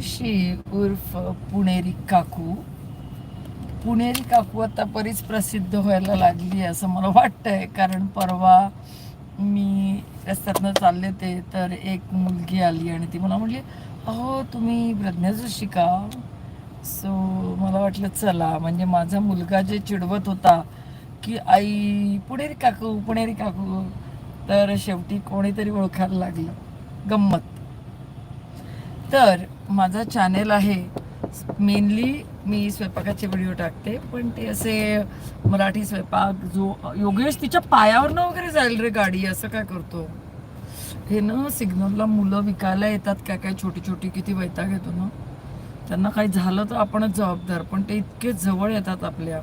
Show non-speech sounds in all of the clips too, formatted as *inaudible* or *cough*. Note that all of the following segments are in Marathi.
जोशी उर्फ पुणेरी काकू पुणेरी काकू आता बरीच प्रसिद्ध व्हायला लागली असं मला वाटतंय. कारण परवा मी रस्त्यातनं चालले ते तर एक मुलगी आली आणि ती मला म्हणली अहो तुम्ही प्रज्ञा जोशी का? सो मला वाटलं चला. म्हणजे माझा मुलगा जे चिडवत होता की आई पुणेरी काकू पुणेरी काकू तर शेवटी कोणीतरी ओळखायला लागलं. गंमत. तर माझा चॅनेल आहे. मेनली मी स्वयंपाकाचे व्हिडिओ टाकते. पण ते असे मराठी स्वयंपाक जो योगेश तिच्या पायावरनं वगैरे जाईल रे गाडी असं काय करतो? हे ना सिग्नलला मुलं विकायला येतात. काय काय छोटी छोटी किती वैताग येतो ना? त्यांना काही झालं तर आपणच जबाबदार. पण ते इतके जवळ येतात आपल्या.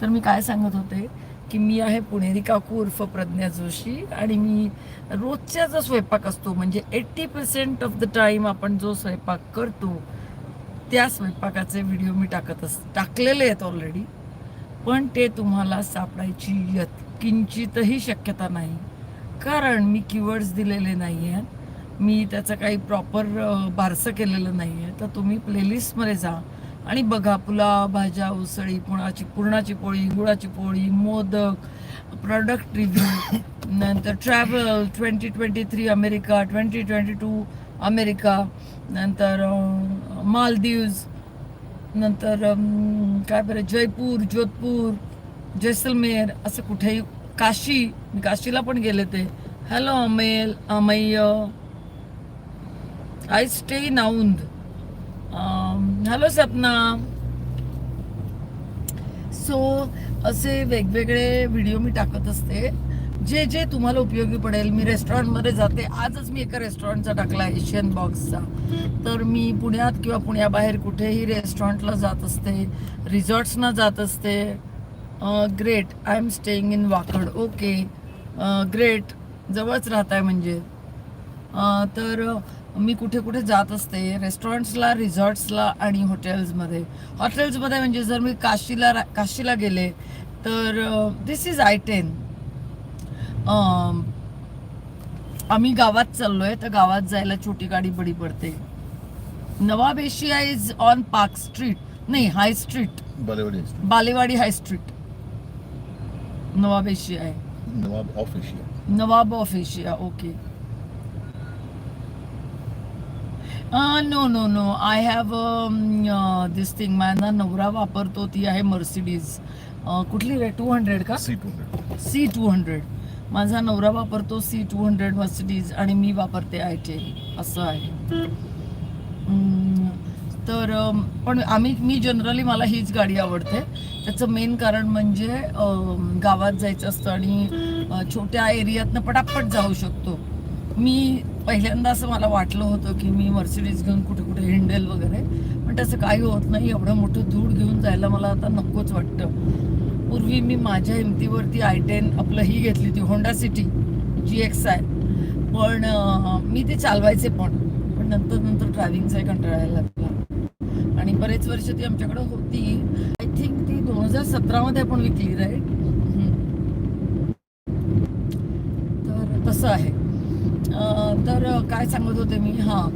तर मी काय सांगत होते? की मी आहे पुणेरी काकू उर्फ प्रज्ञा जोशी आणि मी रोजच्या जो स्वयंपाक असतो म्हणजे eighty percent of the time आपण जो स्वयंपाक करतो त्या स्वयंपाकाचे व्हिडिओ मी टाकत अस टाकलेले आहेत ऑलरेडी पण ते तुम्हाला सापडायची यत किंचितही शक्यता नाही. कारण मी कीवर्ड्स दिलेले नाही आहेत मी त्याचं काही प्रॉपर बारसं केलेलं नाही आहे तर तुम्ही प्लेलिस्टमध्ये जा. आणि बघा पुलाव भाज्या उसळी पुणाची पुरणाची पोळी गुळाची पोळी मोदक प्रॉडक्ट रिव्ह्यू *coughs* नंतर travel twenty twenty three America twenty twenty two America नंतर मालदीव्ज नंतर काय बरं जयपूर जोधपूर जैसलमेर असं कुठेही काशी मी काशीला पण गेले ते. हॅलो अमेल अमय्य I stay in Aundh hello Sapna. So असे वेगवेगळे व्हिडिओ मी टाकत असते. जे जे तुम्हाला उपयोगी पडेल मी रेस्टॉरंटमध्ये जाते. आजच मी एका रेस्टॉरंटचा टाकला एशियन बॉक्सचा तर मी पुण्यात किंवा पुण्याबाहेर कुठेही रेस्टॉरंटला जात असते. रिझॉर्ट्सना जात असते. Great I am staying in Wakad okay great जवळच राहत आहे म्हणजे तर मी कुठे कुठे जात असते रेस्टॉरंट्सला रिसॉर्ट्सला आणि हॉटेल्समध्ये हॉटेल्समध्ये म्हणजे जर मी काशीला काशीला गेले तर दिस इज आय टेन आम्ही गावात चाललोय तर गावात जायला छोटी गाडी बडी पडते. Nawab Asia is on Park Street नाही high street Balewadi Balewadi high street Nawab Asia आहे. Nawab of Asia Nawab of Asia okay no no no I have this thing माझा नवरा वापरतो ती आहे मर्सिडीज कुठली रे टू हंड्रेड का? C two hundred C two hundred माझा नवरा वापरतो सी टू हंड्रेड मर्सिडीज आणि मी वापरते आय टेन असं आहे. तर अम, पण आम्ही मी जनरली मला हीच गाडी आवडते. त्याचं मेन कारण म्हणजे अम, गावात जायचं असतं आणि अ, छोट्या एरियातनं पटापट जाऊ शकतो. मी पहिल्यांदा असं मला वाटलं होतं की मी मर्सिडीज घेऊन कुठे कुठे हिंडेल वगैरे पण तसं काही होत नाही. एवढं मोठं धूळ घेऊन जायला मला आता नकोच वाटतं. पूर्वी मी माझ्या हिमतीवरती आय टेन आपलं ही घेतली होती Honda City G X I पण मी ते चालवायचे पण पण नंतर नंतर ड्रायव्हिंगचाही कंटाळायला लागला. आणि बरेच वर्ष ती आमच्याकडे होती. आय थिंक ती दोन हजार सतरामध्ये आपण विकली राईट तर तसं आहे. तर काय सांगत होते मी? हां.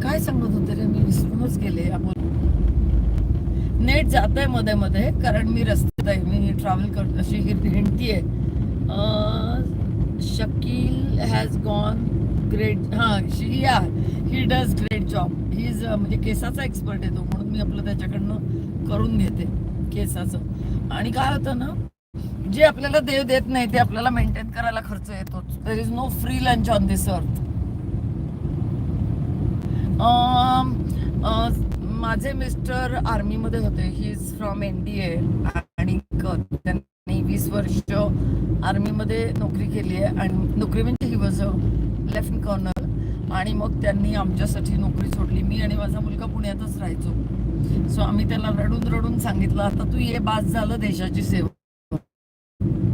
काय सांगत होते रे मी? विसरूनच गेले आपण. नेट जात आहे मध्ये मध्ये कारण मी रस्त्यात आहे मी ट्रॅव्हल करत अशी हिंडतीये शकील हॅज गॉन ग्रेट हां she yeah he does great job he is म्हणजे केसाचा एक्सपर्ट येतो म्हणून मी आपलं त्याच्याकडनं करून घेते केसाचं. आणि काय होतं ना जे आपल्याला देव देत नाही ते आपल्याला मेंटेन करायला खर्च येतोच. There is no free lunch on this earth माझे मिस्टर आर्मीमध्ये होते. He is from N D A आणि त्यांनी वीस वर्ष आर्मीमध्ये नोकरी केली आहे. आणि नोकरी म्हणजे he was a lieutenant colonel आणि मग त्यांनी आमच्यासाठी नोकरी सोडली. मी आणि माझा मुलगा पुण्यातच राहायचो. सो आम्ही त्याला रडून रडून सांगितलं आता तू ये बास झालं देशाची सेवा.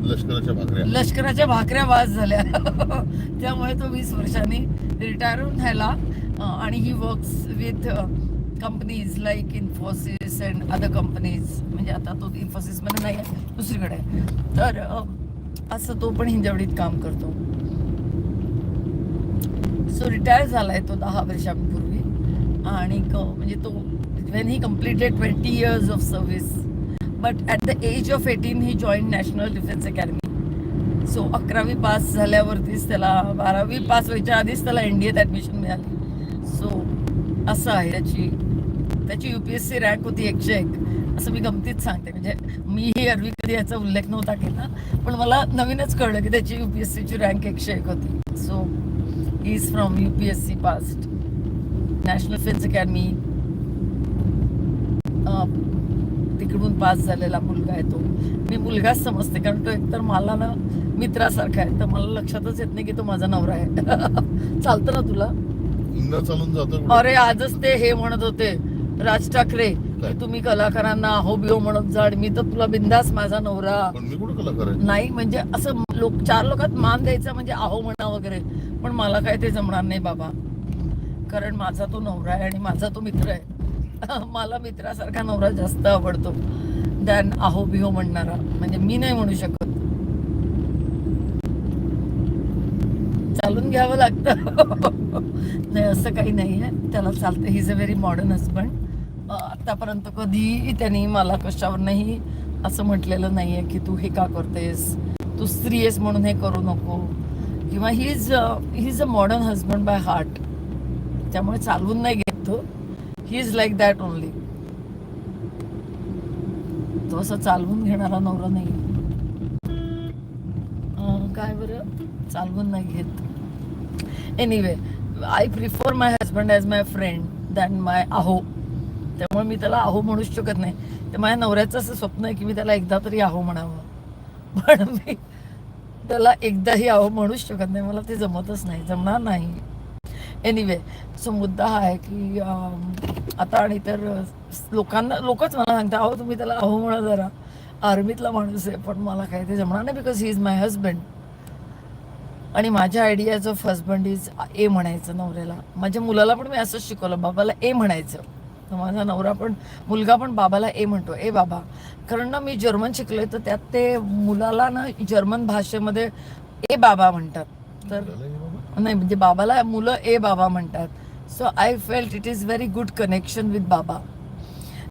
लष्कराच्या भाकऱ्या. लष्कराच्या भाकऱ्या वाज झाल्या. *laughs* त्यामुळे तो वीस वर्षांनी रिटायर होऊन राहिला. आणि he works with companies like Infosys and other companies म्हणजे आता तो इन्फोसिसमध्ये नाही आहे दुसरीकडे आहे. तर असं तो पण हिंजवडीत काम करतो. सो रिटायर झालाय तो दहा वर्षांपूर्वी. आणि म्हणजे तो when he completed twenty years of service but at the age of eighteen he join National Defence Academy so अकरावी पास झाल्यावरतीच त्याला बारावी पास व्हायच्या आधीच त्याला एन डी एत ॲडमिशन मिळाली. सो असं आहे त्याची त्याची U P S C rank होती एकशे एक. असं मी गमतीत सांगते. म्हणजे मी ही अरवी कधी याचा उल्लेख नव्हता केला. पण मला नवीनच कळलं की त्याची यू पी एस सीची रँक एकशे एक होती. So is from U P S C past National Defence Academy तिकडून पास झालेला मुलगा आहे तो. मी मुलगाच समजते कारण तो एकतर मला ना मित्रासारखा आहे. तर मला लक्षातच येत नाही की तो माझा नवरा आहे. *laughs* चालतं ना तुला? न चालून जातो अरे आजच ते हे म्हणत होते राज ठाकरे? की तुम्ही कलाकारांना हो बिओ म्हणत जाड मी तर तुला बिंदास माझा नवरा. नाही म्हणजे असं लोक चार लोकात मान द्यायचा म्हणजे आहो म्हणा वगैरे पण मला काय ते जमणार नाही बाबा. कारण माझा तो नवरा आहे आणि माझा तो मित्र आहे. *laughs* मला मित्रासारखा नवरा जास्त आवडतो. दॅन आहो बिहो म्हणणारा. म्हणजे मी नाही म्हणू शकत. चालून घ्यावं लागतं. *laughs* नाही असं काही नाही आहे. त्याला चालतं. He is a very modern husband आतापर्यंत कधीही त्यांनी मला कशावर नाही असं म्हटलेलं नाही आहे की तू हे का करतेस? तू स्त्री आहेस म्हणून हे करू नको. किंवा he is he is a modern husband by heart त्यामुळे चालवून नाही घेत तो. He is like that only तो असं चालवून घेणारा नवरा नाही काय बरं? चालवून नाही घेत. Anyway I prefer my husband as my friend than my आहो. त्यामुळे मी त्याला आहो म्हणूच शकत नाही. ते माझ्या नवऱ्याचं असं स्वप्न आहे की मी त्याला एकदा तरी आहो म्हणावं. पण मी त्याला एकदाही आहो म्हणूच शकत नाही. मला ते जमतच नाही. जमणार नाही. एनिवे सो मुद्दा हा आहे की आता आणि तर लोकांना लोकच मला सांगतात अहो तुम्ही त्याला अहो म्हणा जरा. आर्मीतला माणूस आहे पण मला काही ते जमणार नाही because he is my husband आणि माझ्या आयडियाज ऑफ हजबंड इज ए म्हणायचं नवऱ्याला. माझ्या मुलाला पण मी असंच शिकवलं बाबाला ए म्हणायचं. तर माझा नवरा पण मुलगा पण बाबाला ए म्हणतो ए बाबा. कारण ना मी जर्मन शिकले तर त्यात ते मुलाला ना जर्मन भाषेमध्ये ए बाबा म्हणतात. तर नाही म्हणजे बाबाला मुलं ए बाबा म्हणतात. So I felt it is very good connection with बाबा.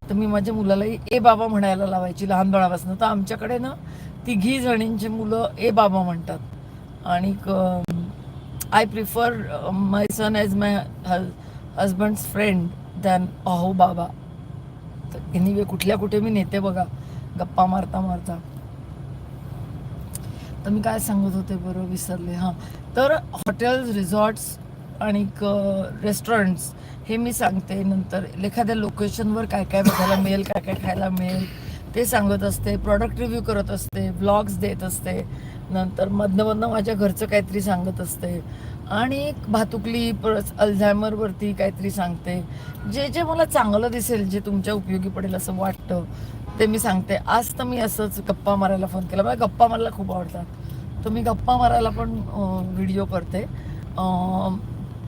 तर मी माझ्या मुलालाही ए बाबा म्हणायला लावायची लहानपणापासून तर आमच्याकडे ना तिघी जणींची मुलं ए बाबा म्हणतात. आणि I prefer my son as my husband's friend than अहो बाबा. तर एनिवे कुठल्या कुठे मी नेते बघा. गप्पा मारता मारता. तर मी काय सांगत होते बरं विसरले. हां. तर हॉटेल्स रिसॉर्ट्स आणि रेस्टॉरंट्स हे मी सांगते. नंतर एखाद्या लोकेशनवर काय काय बघायला मिळेल काय काय खायला मिळेल ते सांगत असते. प्रॉडक्ट रिव्ह्यू करत असते ब्लॉग्स देत असते. नंतर मधनं माझ्या घरचं काहीतरी सांगत असते. आणि भातुकली परत अल्झायमरवरती काहीतरी सांगते. जे जे मला चांगलं दिसेल जे तुमच्या उपयोगी पडेल असं वाटतं ते मी सांगते. आज तर मी असंच गप्पा मारायला फोन केला. मला गप्पा मारायला खूप आवडतात. तर मी गप्पा मारायला पण व्हिडिओ करते.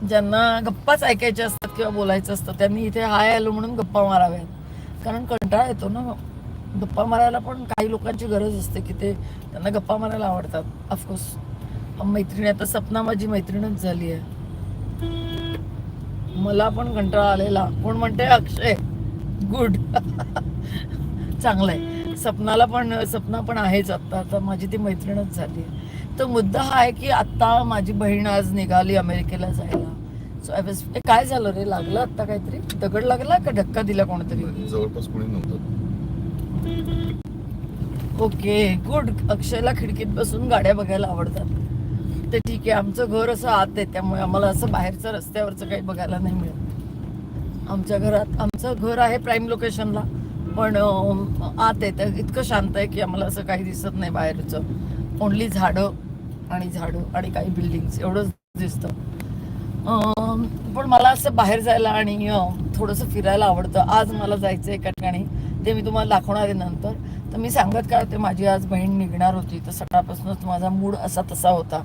ज्यांना गप्पाच ऐकायच्या असतात किंवा बोलायचं असतं त्यांनी इथे हाय आलो म्हणून गप्पा माराव्यात. कारण कंटाळा येतो ना. गप्पा मारायला पण काही लोकांची गरज असते की ते त्यांना गप्पा मारायला आवडतात ऑफकोर्स मैत्रिणी आता सपना माझी मैत्रीणच झाली आहे. मला पण कंटाळा आलेला. कोण म्हणते अक्षय. गुड चांगलं आहे सपनाला पण सपना पण आहेच आत्ता आता माझी ती मैत्रीणच झाली आहे. तर मुद्दा हा आहे की आत्ता माझी बहीण आज निघाली अमेरिकेला जायला. सो आय वॉज काय झालं रे? लागलं आत्ता काहीतरी? दगड लागला का धक्का दिला कोणतरी? जवळपास कोणी नव्हतं. ओके गुड अक्षयला खिडकीत बसून गाड्या बघायला आवडतात. ते ठीक आहे आमचं घर असं आत आहे त्यामुळे आम्हाला असं बाहेरचं रस्त्यावरचं काही बघायला नाही मिळत. आमच्या घरात आमचं घर आहे प्राईम लोकेशनला पण आत आहे तर इतकं शांत आहे की आम्हाला असं काही दिसत नाही बाहेरचं. ओनली झाडं आणि झाडं आणि काही बिल्डिंग्स एवढंच दिसतं. पण मला असं बाहेर जायला आणि थोडंसं फिरायला आवडतं. आज मला जायचं एका ठिकाणी ते मी तुम्हाला दाखवणार आहे नंतर. तर मी सांगत काय होते माझी आज बहीण निघणार होती तर सकाळपासूनच माझा मूड असा तसा होता.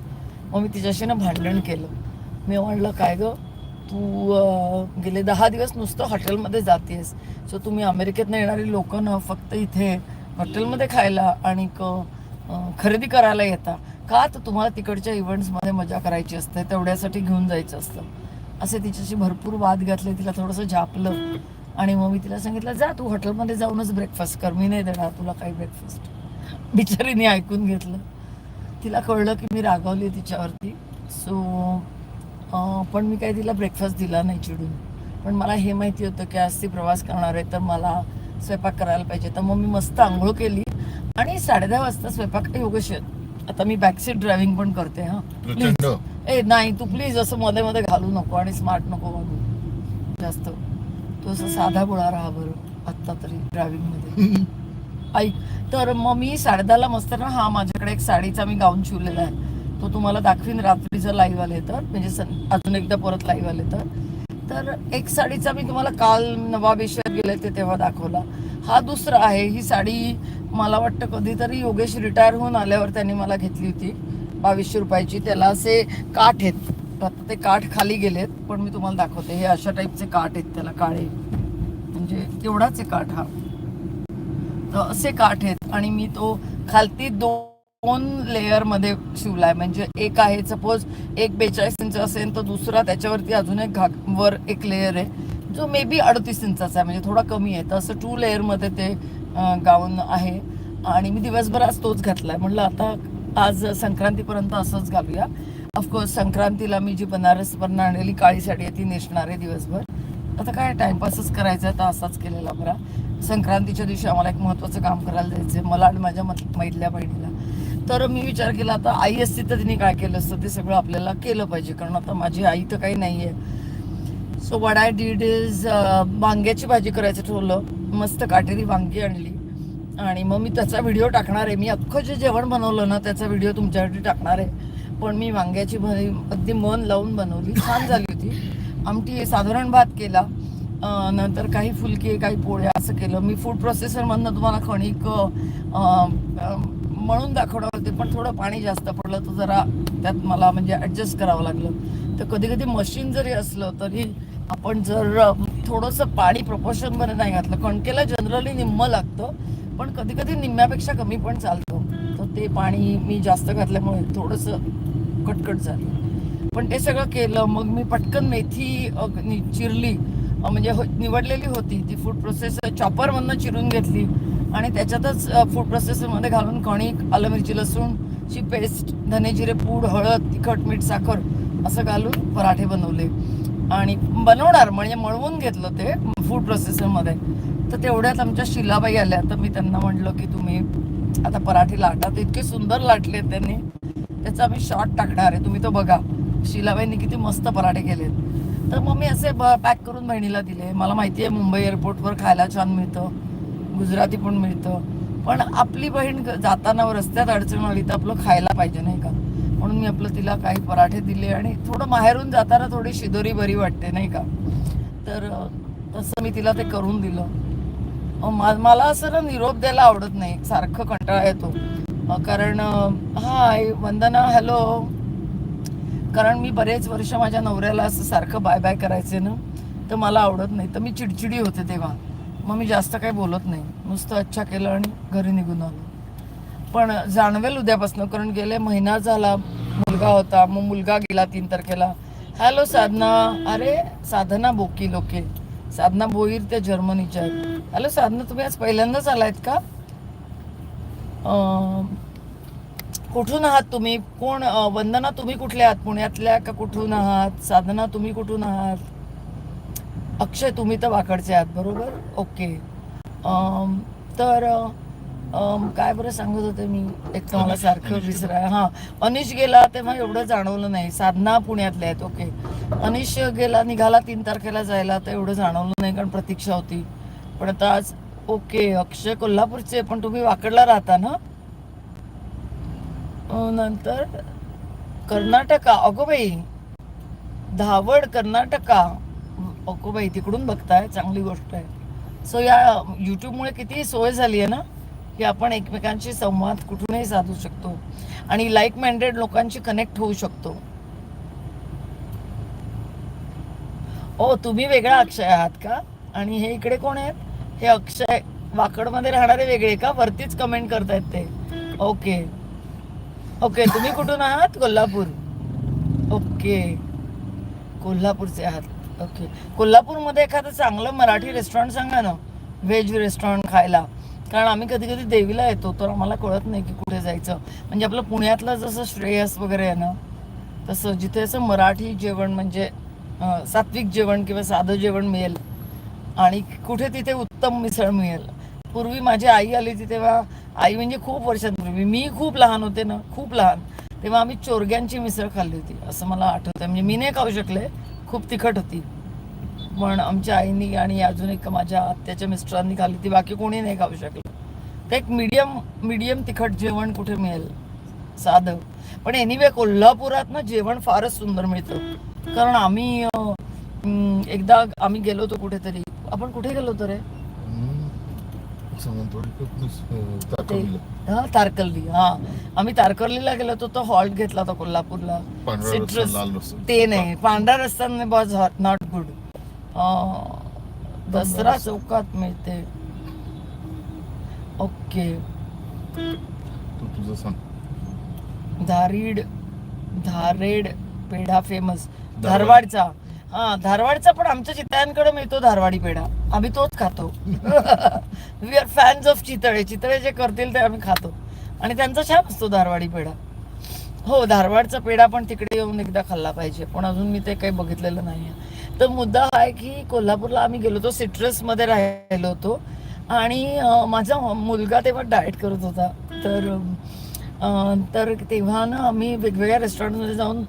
मग मी तिच्याशी ना भांडण केलं. मी म्हणलं काय गं? तू गेले दहा दिवस नुसतं हॉटेलमध्ये जातेस. सो तुम्ही अमेरिकेतनं येणारी लोक ना फक्त इथे हॉटेलमध्ये खायला आणि खरेदी करायला येता. का तर तुम्हाला तिकडच्या इव्हेंट्समध्ये मजा करायची असते तेवढ्यासाठी घेऊन जायचं असतं. असे तिच्याशी भरपूर वाद घातले तिला थोडंसं झापलं. आणि मग मी तिला सांगितलं जा तू हॉटेलमध्ये जाऊनच ब्रेकफास्ट कर मी नाही देणार तुला काही ब्रेकफास्ट बिचारीने ऐकून घेतलं. तिला कळलं की मी रागावली तिच्यावरती. सो पण मी काही तिला ब्रेकफास्ट दिला नाही चिडून. पण मला हे माहिती होतं की आज ती प्रवास करणार आहे तर मला स्वयंपाक करायला पाहिजे. तर मग मी मस्त आंघोळ केली. आणि साडे दहा वाजता स्वयंपाक योगेश आता मी बॅकसीट ड्रायव्हिंग पण करते हां. प्लीज ए नाही तू प्लीज असं मध्ये मध्ये घालू नको आणि स्मार्ट नको वागू. जास्त. तू असं साधा बोळा राहा बरं आत्ता तरी ड्रायव्हिंगमध्ये. *laughs* ऐक तर मग मी साडेदहाला मस्त ना हा माझ्याकडे एक साडीचा मी गाऊन शिवलेला आहे. तो तुम्हाला दाखवीन रात्रीचं लाईव्ह आले तर म्हणजे अजून एकदा परत लाईव्ह आले तर. तर एक साडीचा मी तुम्हाला काल नवाबेश्वर गेले ते तेव्हा दाखवला. हा दुसरा आहे. ही साडी मला वाटतं कधीतरी योगेश रिटायर होऊन आल्यावर त्यांनी मला घेतली होती. बावीसशे रुपयाची. त्याला असे काठ आहेत. आता ते काठ खाली गेलेत पण मी तुम्हाला दाखवते. हे अशा टाईपचे काठ आहेत त्याला काळे. म्हणजे तेवढाच आहे काठ हा. तर असे काठ आहेत आणि मी तो खालती दोन लेअरमध्ये शिवलाय. म्हणजे एक आहे सपोज एक बेचाळीस इंच असेल तर दुसरा त्याच्यावरती अजून एक घाक वर एक लेअर आहे. जो मे बी अडतीस इंचाचा आहे म्हणजे थोडा कमी आहे. तर असं टू लेअरमध्ये ते गाऊन आहे. आणि मी दिवसभर आज तोच घातला आहे म्हणलं आता आज संक्रांतीपर्यंत असंच घालूया. ऑफकोर्स संक्रांतीला मी जी बनारसवरनं आणलेली काळी साडी आहे ती नेसणार आहे दिवसभर. आता काय टाइमपासच करायचा आहे तर असाच केलेला बरा. संक्रांतीच्या दिवशी आम्हाला एक महत्त्वाचं काम करायला जायचं मला आणि माझ्या मत- मैदल्या बहिणीला. तर मी विचार केला आता आई असती तर तिने काय केलं असतं ते सगळं आपल्याला केलं पाहिजे. कारण आता माझी आई तर काही नाही आहे सो वड आय डीड इज वांग्याची भाजी करायचं ठरवलं. मस्त काटेरी वांगी आणली. आणि मग मी त्याचा व्हिडिओ टाकणार आहे. मी अख्खं जे जेवण बनवलं ना त्याचा व्हिडिओ तुमच्यासाठी टाकणार आहे. पण मी वांग्याची भाजी अगदी मन लावून बनवली. छान झाली होती. आमटी साधारण भात केला. नंतर काही फुलके काही पोळ्या असं केलं. मी फूड प्रोसेसरमधनं तुम्हाला खणिक म्हणून दाखवणार होते पण थोडं पाणी जास्त पडलं तर जरा त्यात मला म्हणजे ॲडजस्ट करावं लागलं. तर कधी कधी मशीन जरी असलं तरी आपण जर थोडंसं पाणी प्रपोर्शनमध्ये नाही घातलं कणकेला जनरली निम्म लागतं पण कधी कधी निम्म्यापेक्षा कमी पण चालतं. तर ते पाणी मी जास्त घातल्यामुळे थोडंसं कटकट झाली. पण ते सगळं केलं मग मी पटकन मेथी चिरली म्हणजे हो- निवडलेली होती. ती फूड प्रोसेसर चॉपरमधनं चिरून घेतली आणि त्याच्यातच फूड प्रोसेसरमध्ये घालून कणिक आलं मिरची लसूणची पेस्ट धने जिरे पूड हळद तिखट मीठ साखर असं घालून पराठे बनवले. आणि बनवणार म्हणजे मळवून घेतलं ते फूड प्रोसेसरमध्ये तर तेवढ्यात आमच्या शिलाबाई आल्या. तर मी त्यांना म्हटलं की तुम्ही आता पराठे लाटा इतके सुंदर लाटले त्यांनी. त्याचा आम्ही शॉर्ट टाकणार आहे. तुम्ही तो बघा. शिलाबाईंनी किती मस्त पराठे केलेत. तर मग मी असे पॅक करून बहिणीला दिले. मला माहिती आहे मुंबई एअरपोर्टवर खायला छान मिळतं. गुजराती पण मिळतं. पण आपली बहीण ग- जाताना रस्त्यात अडचण आली तर आपलं खायला पाहिजे नाही का? म्हणून मी आपलं तिला काही पराठे दिले आणि थोडं माहेरून जाताना थोडी शिदोरी बरी वाटते नाही का? तर तसं मी तिला ते करून दिलं. मा- मला असं ना निरोप द्यायला आवडत नाही सारखं कंटाळा येतो. कारण हाय वंदना हॅलो. कारण मी बरेच वर्ष माझ्या नवऱ्याला असं सारखं बाय बाय करायचे ना तर मला आवडत नाही. तर मी चिडचिडी होते तेव्हा. मग मी जास्त काही बोलत नाही. नुसतं अच्छा केलं आणि घरी निघून आलो. पण जाणवेल उद्यापासून कारण गेले महिना झाला मुलगा होता मग मुलगा गेला तीन तारखेला. हॅलो साधना. अरे साधना बोकी लोके. साधना बोईर त्या जर्मनीच्या आहेत. हॅलो साधना तुम्ही आज पहिल्यांदाच आलायत का? कुठून आहात तुम्ही? कोण वंदना तुम्ही कुठल्या आहात? पुण्यातल्या का कुठून आहात? साधना तुम्ही कुठून आहात? अक्षय तुम्ही तर वाकडचे आहात बरोबर? ओके तर काय बरं सांगत होते मी? एक तर मला सारखं विसराय हां अनिश गेला तेव्हा एवढं जाणवलं नाही. साधना पुण्यातल्या आहेत ओके. अनिश गेला निघाला तीन तारखेला जायला तर एवढं जाणवलं नाही कारण प्रतीक्षा होती. पण आता आज ओके अक्षय कोल्हापूरचे पण तुम्ही वाकडला राहता ना? नंतर कर्नाटका अगो बाई. धावड कर्नाटका. अगो बाई तिकडून बघताय चांगली गोष्ट आहे. सो या युट्यूबमुळे किती सोय झाली आहे ना? की आपण एकमेकांशी संवाद कुठूनही साधू शकतो आणि लाईक माइंडेड लोकांशी कनेक्ट होऊ शकतो. ओ तुम्ही वेगळा अक्षय आहात का? आणि हे इकडे कोण आहेत? हे अक्षय वाकडमध्ये राहणारे वेगळे का? वरतीच कमेंट करतायत ते. ओके ओके तुम्ही कुठून आहात? कोल्हापूर. ओके कोल्हापूरचे आहात. ओके कोल्हापूरमध्ये एखादं चांगलं मराठी रेस्टॉरंट सांगा ना. व्हेज रेस्टॉरंट खायला. कारण आम्ही कधी कधी देवीला येतो तर आम्हाला कळत नाही की कुठे जायचं. म्हणजे आपलं पुण्यातलं जसं श्रेयस वगैरे आहे ना तसं जिथे असं मराठी जेवण म्हणजे सात्विक जेवण किंवा साधं जेवण मिळेल आणि कुठे तिथे उत्तम मिसळ मिळेल. पूर्वी माझी आई आली होती तेव्हा आई म्हणजे खूप वर्षांपूर्वी मी खूप लहान होते ना खूप लहान तेव्हा आम्ही चोरग्यांची मिसळ खाल्ली होती असं मला आठवतं म्हणजे मी नाही खाऊ शकले खूप तिखट होती. पण आमच्या आईनी आणि अजून एक माझ्या आत्याच्या मिस्टरांनी खाल्ली ती बाकी कोणी नाही खाऊ शकलं. तर एक मीडियम मीडियम तिखट जेवण कुठे मिळेल? साधं. पण एनिवे कोल्हापुरात ना जेवण फारच सुंदर मिळतं. कारण आम्ही एकदा आम्ही गेलो होतो कुठेतरी. आपण कुठे गेलो होतो रे. हा तारकर्ली हा. आम्ही तारकर्लीला गेलो होतो तो हॉल्ट घेतला होता कोल्हापूरला. रस्सा. ते नाही पांढरा रस्ता नॉट गुड दसरा. चौकात मिळते. ओके. तू तुझं सांग. धारीड धारेड पेढा फेमस धारवाड. धारवाडचा. हा धारवाडचा पण आमच्या चितळ्यांकडे मिळतो धारवाडी पेढा. आम्ही तोच खातो. We are fans of Chitale. Chitale जे करतील ते आम्ही खातो. आणि त्यांचा छान असतो धारवाडी पेढा. हो धारवाडचा पेढा पण तिकडे येऊन एकदा खाल्ला पाहिजे. पण अजून मी ते काही बघितलेलं नाही तर मुद्दा हा आहे की कोल्हापूरला आम्ही गेलो होतो सिट्रसमध्ये राहिलो होतो. आणि माझा मुलगा तेव्हा डाएट करत होता. तर तर तेव्हा ना आम्ही वेगवेगळ्या रेस्टॉरंटमध्ये जाऊन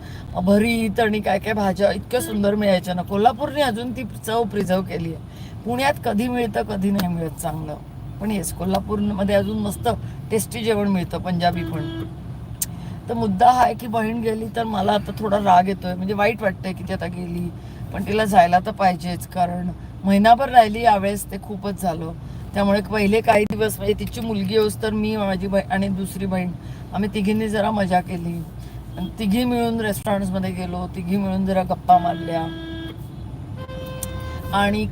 भरीत आणि काय काय भाज्या इतक्या सुंदर मिळायच्या ना. कोल्हापूरने अजून ती चव प्रिझर्व केली आहे. पुण्यात कधी मिळतं कधी नाही मिळत चांगलं. पण येस कोल्हापूरमध्ये अजून मस्त टेस्टी जेवण मिळतं पंजाबी पण. तर मुद्दा हा आहे की बहीण गेली तर मला आता थोडा राग येतोय. म्हणजे वाईट वाटतंय की ती आता गेली. पण तिला जायला तर पाहिजेच कारण महिनाभर राहिली यावेळेस ते खूपच झालं. त्यामुळे पहिले काही दिवस म्हणजे तिची मुलगी होस तर मी माझी बहीण आणि दुसरी बहीण आम्ही तिघींनी जरा मजा केली. आणि तिघी मिळून रेस्टॉरंट्समध्ये गेलो तिघी मिळून जरा गप्पा मारल्या. आणि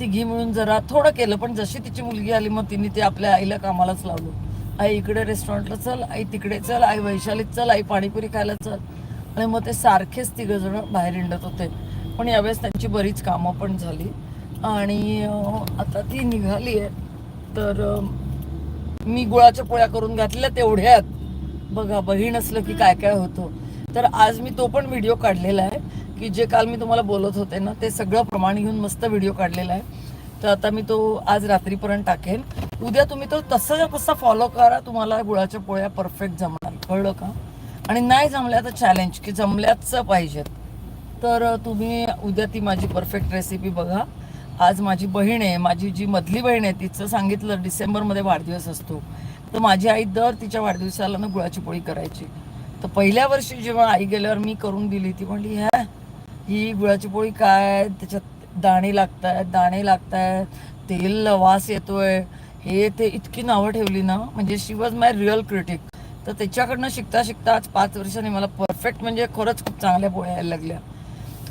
तिघी मिळून जरा थोडं केलं पण जशी तिची मुलगी आली मग तिने ते आपल्या आईला कामालाच लावलं. आई इकडे रेस्टॉरंटला चल आई तिकडे चल आई वैशालीत चल आई पाणीपुरी खायला चल. आणि मग ते सारखेच तिघंजणं बाहेर हिंडत होते. पण यावेळेस त्यांची बरीच कामं पण झाली. आणि आता ती निघाली आहे. तर मी गुळाच्या पोळ्या करून घातल्या तेवढ्यात. बघा बहीण असलं की काय काय होतं. तर आज मी तो पण व्हिडिओ काढलेला आहे की जे काल मी तुम्हाला बोलत होते ना ते सगळं प्रमाण घेऊन मस्त व्हिडिओ काढलेला आहे. तर आता मी तो आज रात्रीपर्यंत टाकेन. उद्या तुम्ही तो तसं कसा फॉलो करा तुम्हाला गुळाच्या पोळ्या परफेक्ट जमणार. कळलं का? आणि नाही जमल्या तर चॅलेंज की जमल्याच पाहिजेत. तर तुम्ही उद्या ती माझी परफेक्ट रेसिपी बघा. आज माझी बहीण आहे माझी जी मधली बहीण आहे तिचं सांगितलं डिसेंबरमध्ये वाढदिवस असतो. तर माझी आई दर तिच्या वाढदिवसाला ना गुळाची पोळी करायची. तर पहिल्या वर्षी जेव्हा आई गेल्यावर मी करून दिली ती म्हणली ह्या ही गुळाची पोळी काय? त्याच्यात दाणे लागत आहेत दाणे लागत आहेत तेल वास येतोय. हे ते इतकी नावं ठेवली ना म्हणजे she was my real critic तर त्याच्याकडनं शिकता शिकता आज पाच वर्षांनी मला परफेक्ट म्हणजे खरंच खूप चांगल्या पोळ्या यायला लागल्या.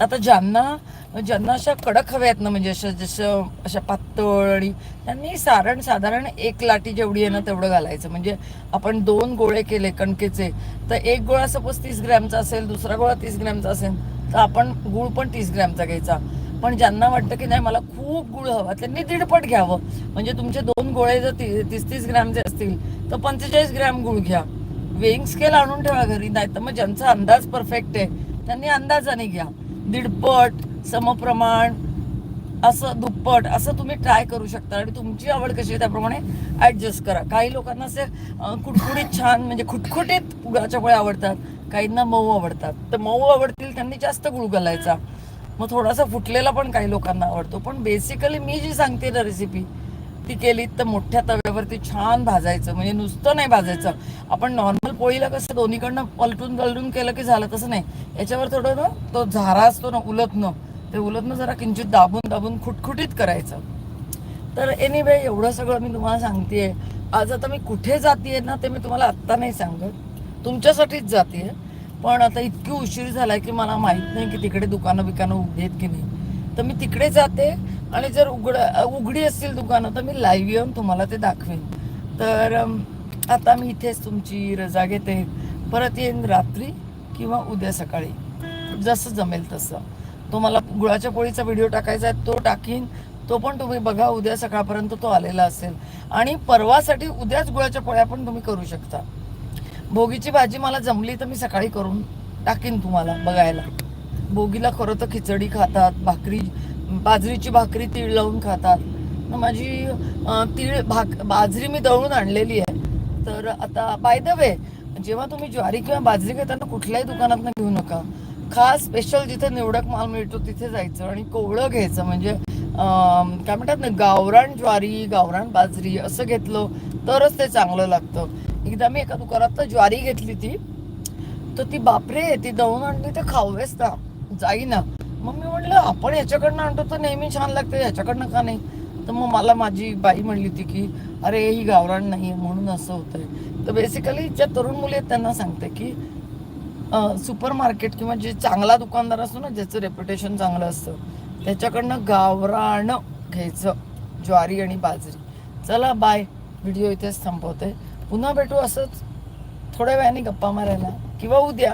आता ज्यांना ज्यांना अशा कडक हव्या आहेत ना म्हणजे अशा जसं अशा पातळ आणि त्यांनी सारण साधारण एक लाटी जेवढी आहे ना तेवढं घालायचं. म्हणजे आपण दोन गोळे केले कणकेचे तर एक गोळा सपोज तीस ग्रॅमचा असेल दुसरा गोळा तीस ग्रॅमचा असेल तर आपण गुळ पण तीस ग्रॅमचा घ्यायचा. पण ज्यांना वाटतं की नाही मला खूप गुळ हवा त्यांनी दीडपट घ्यावं. म्हणजे तुमचे दोन गोळे जर ती- तीस तीस ग्रॅमचे असतील तर पंचेचाळीस ग्रॅम गुळ घ्या. वेईंग स्केल आणून ठेवा घरी नाही तर मग ज्यांचा अंदाज परफेक्ट आहे त्यांनी अंदाजाने घ्या. दीडपट समप्रमाण असं दुप्पट असं तुम्ही ट्राय करू शकता आणि तुमची आवड कशी आहे त्याप्रमाणे ॲडजस्ट करा. काही लोकांना असे अं, कुटकुटीत छान म्हणजे खुटखुटीत गुळाच्या पोळ्या आवडतात काहींना मऊ आवडतात. तर मऊ आवडतील त्यांनी जास्त गुळ घालायचा. मग थोडासा फुटलेला पण काही लोकांना आवडतो. पण बेसिकली मी जी सांगते ना रेसिपी ती केली तर मोठ्या तव्यावरती छान भाजायचं म्हणजे नुसतं नाही भाजायचं. आपण नॉर्मल पोळीला कसं दोन्हीकडनं पलटून पलटून केलं की झालं तसं नाही. याच्यावर थोडं ना तो झारा असतो ना उलटणं ते उलटणं जरा किंचित दाबून दाबून खुटखुटीत करायचं. तर एनिवे एवढं सगळं मी तुम्हाला सांगते आज आता मी कुठे जाते ना ते मी तुम्हाला आत्ता नाही सांगत. तुमच्यासाठीच जाते पण आता इतकी उशीर झाला की मला माहीत नाही की तिकडे दुकानं बिकानं उघडी आहेत की नाही. तर मी तिकडे जाते आणि जर उघड उघडी असतील दुकानं तर मी लाईव्ह येऊन तुम्हाला ते दाखवेन. तर आता मी इथेच तुमची रजा घेते. परत येईन रात्री किंवा उद्या सकाळी. जसं जमेल तसं. तो मला गुळाच्या पोळीचा व्हिडिओ टाकायचा आहे तो टाकीन. तो पण तुम्ही बघा उद्या सकाळपर्यंत तो आलेला असेल. आणि परवासाठी उद्याच गुळाच्या पोळ्या पण तुम्ही करू शकता. भोगीची भाजी मला जमली तर मी सकाळी करून टाकीन तुम्हाला बघायला. भोगीला खरं तर खिचडी खातात भाकरी बाजरीची भाकरी तीळ लावून खातात. माझी तीळ भाक बाजरी मी दळून आणलेली आहे. तर आता बाय द वे जेव्हा तुम्ही ज्वारी किंवा बाजरी घेताना कुठल्याही दुकानात घेऊ नका. खास स्पेशल जिथे निवडक माल मिळतो तिथे जायचं आणि कोवळं घ्यायचं. म्हणजे काय म्हणतात ना गावरान ज्वारी गावरान बाजरी असं घेतलं तरच ते चांगलं लागतं. एकदा मी एका दुकानात तर ज्वारी घेतली ती. तर ती बापरे ती दळून आणली ते खावेच ना जाईना. मग मी म्हटलं आपण याच्याकडनं आणतो तर नेहमी छान लागते ह्याच्याकडनं का नाही? तर मग मला माझी बाई म्हणली होती की अरे ही गावरान नाही आहे म्हणून असं होतंय. तर बेसिकली ज्या तरुण मुली आहेत त्यांना सांगते की सुपर मार्केट किंवा जे चांगला दुकानदार असतो ना ज्याचं रेप्युटेशन चांगलं असतं त्याच्याकडनं गावरान घ्यायचं ज्वारी आणि बाजरी. चला बाय व्हिडिओ इथेच थांबवते. पुन्हा भेटू असंच थोड्या वेळाने गप्पा मारायला. किंवा उद्या.